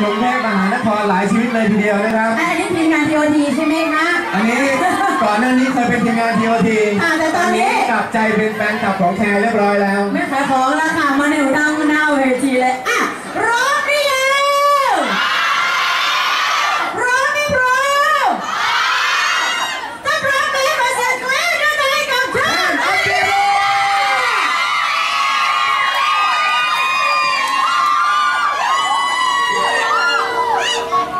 กรุงเทพมหานครหลายชีวิตเลยทีเดียวนะครับ อันนี้ทีมงานทีโอทีใช่ไหมคะอันนี้ก่อนหน้านี้เคยเป็นทีมงานทีโอทีอ่าแต่ตอนนี้กลับใจเป็นแฟนคลับของแคร์เรียบร้อยแล้ว ไม่ขายของแล้วค่ะมาในหัวดังหน้าเวทีเลยอะร้องหรือยังร้องไม่พร้อมถ้าพร้อมก็ให้มาเสียงกรี๊ดด้วยกันให้กับฉันโอเค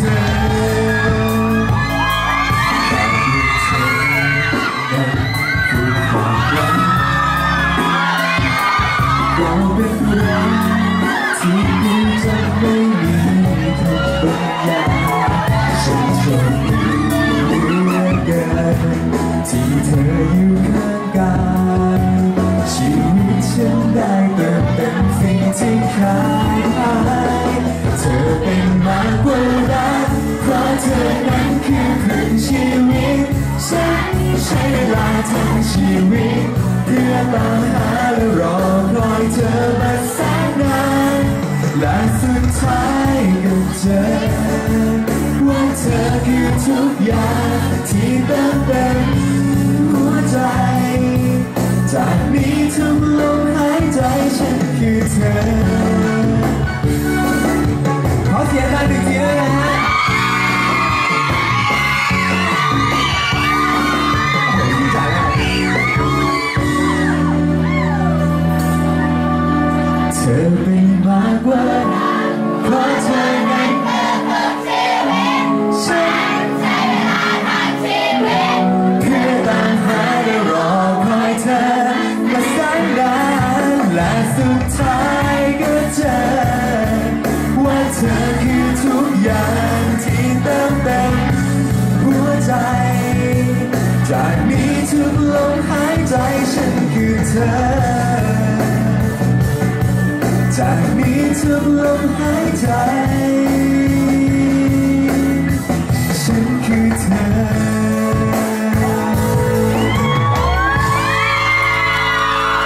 กบางอย่างฉันโชคดีเหลือเกินที่เธออยู่ข้างกายชีวิตฉันได้เติมเต็มสิ่งที่ขาด คือครึ่งชีวิตฉันใช้เวลาทั้งชีวิต เพื่อตามหาและรอคอยเธอมาแสนนานและสุดท้ายก็เจอว่าเธอคือทุกอย่างที่ต้องเป็น ธอ จากนี้ทุกลมหายใจ ฉันคือเธอ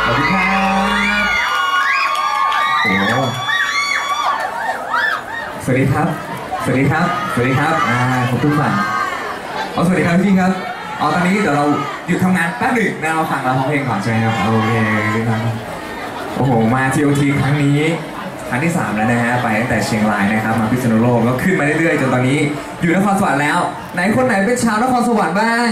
สวัสดีครับโอ้สวัสดีครับ สวัสดีครับ สวัสดีครับ อ่า ขอบคุณฝั่งอ๋อสวัสดีครับพี่ครับ อ๋อตอนนี้เดี๋ยวเราหยุดทำงานแป๊บหนึ่งนะเราฟังเราร้องเพลงก่อนใช่ไหมครับโอเคครับโอ้โหมา TOT ครั้งนี้ครั้งที่ 3 แล้วนะฮะไปตั้งแต่เชียงรายนะครับมาพิษณุโลกแล้วขึ้นมาเรื่อยๆจนตอนนี้อยู่นครสวรรค์แล้ว ไหนคนไหนเป็นชาวนครสวรรค์บ้าง